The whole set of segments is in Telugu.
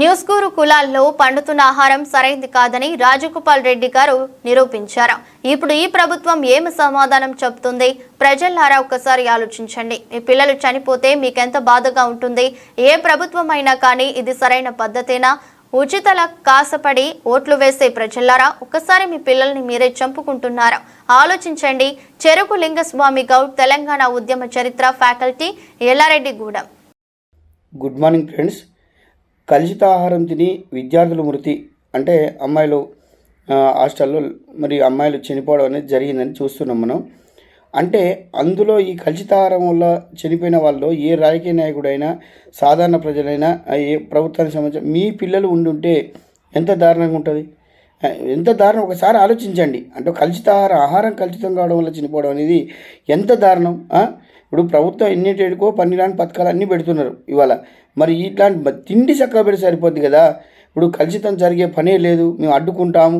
న్యూస్కూరు కులాల్లో పండుతున్న ఆహారం సరైంది కాదని రాజగోపాల్ రెడ్డి గారు నిరూపించారు. ఇప్పుడు ఈ ప్రభుత్వం ఏమి సమాధానం చెబుతుంది? ప్రజల్లారా ఒక్కసారి ఆలోచించండి. మీ పిల్లలు చనిపోతే మీకెంత బాధగా ఉంటుంది? ఏ ప్రభుత్వం అయినా కానీ ఇది సరైన పద్ధతేనా? ఉచితల కాసపడి ఓట్లు వేసే ప్రజల్లారా ఒక్కసారి మీ పిల్లల్ని మీరే చంపుకుంటున్నారా? ఆలోచించండి. చెరుకు లింగస్వామి గౌడ్ తెలంగాణ ఉద్యమ చరిత్ర faculty Yellareddygudem. Good morning friends. కలుషిత ఆహారం తిని విద్యార్థుల మృతి అంటే అమ్మాయిలు హాస్టల్లో మరి అమ్మాయిలు చనిపోవడం అనేది జరిగిందని చూస్తున్నాం మనం. అంటే అందులో ఈ కలుషితాహారం వల్ల చనిపోయిన వాళ్ళు ఏ రాజకీయ నాయకుడైనా సాధారణ ప్రజలైనా ఏ ప్రభుత్వానికి సంబంధించిన మీ పిల్లలు ఉండుంటే ఎంత దారుణంగా ఉంటుంది? ఎంత దారుణం? ఒకసారి ఆలోచించండి. అంటే కలుషిత ఆహారం కలుషితం కావడం వల్ల చనిపోవడం అనేది ఎంత దారుణం? ఇప్పుడు ప్రభుత్వం ఎన్నిటికో పన్నిరాని పథకాలు అన్నీ పెడుతున్నారు ఇవాళ. మరి ఇట్లాంటి తిండి చక్కగా పెడితే సరిపోద్ది కదా? ఇప్పుడు కలుషితం జరిగే పనే లేదు మేము అడ్డుకుంటాము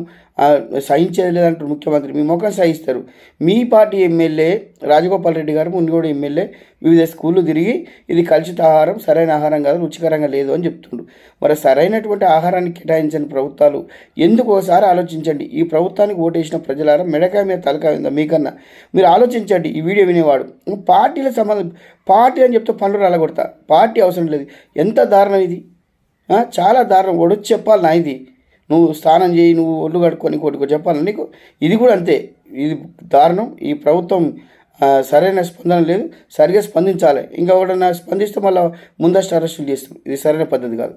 సహించలేదంటారు ముఖ్యమంత్రి. మీ ముఖం సహిస్తారు. మీ party MLA Rajagopal Reddy garu Munugode MLA వివిధ స్కూళ్ళు తిరిగి ఇది కలుషిత ఆహారం సరైన ఆహారం కాదు రుచికరంగా లేదు అని చెప్తుండు. మరి సరైనటువంటి ఆహారాన్ని కేటాయించని ప్రభుత్వాలు ఎందుకు ఒకసారి ఆలోచించండి? ఈ ప్రభుత్వానికి ఓటేసిన ప్రజలారా మెడకాయ మీద తలకాయ ఉందా? మీకన్నా. మీరు ఆలోచించండి ఈ వీడియో వినేవాడు. పార్టీల సంబంధం పార్టీ అని చెప్తే పనులు రాలగొడతా. పార్టీ అవసరం లేదు. ఎంత దారుణం ఇది? చాలా దారుణం. ఒడొచ్చి చెప్పాలి నా ఇది. నువ్వు స్నానం చేయి నువ్వు ఒళ్ళు కడుక్కొని కొట్టుకో చెప్పాలి. నీకు ఇది కూడా అంతే. ఇది దారుణం. ఈ ప్రభుత్వం సరైన స్పందన లేదు. సరిగా స్పందించాలి. ఇంకా ఎవడన్నా స్పందిస్తే మళ్ళీ ముందస్తు అరెస్టులు చేస్తాం. ఇది సరైన పద్ధతి కాదు.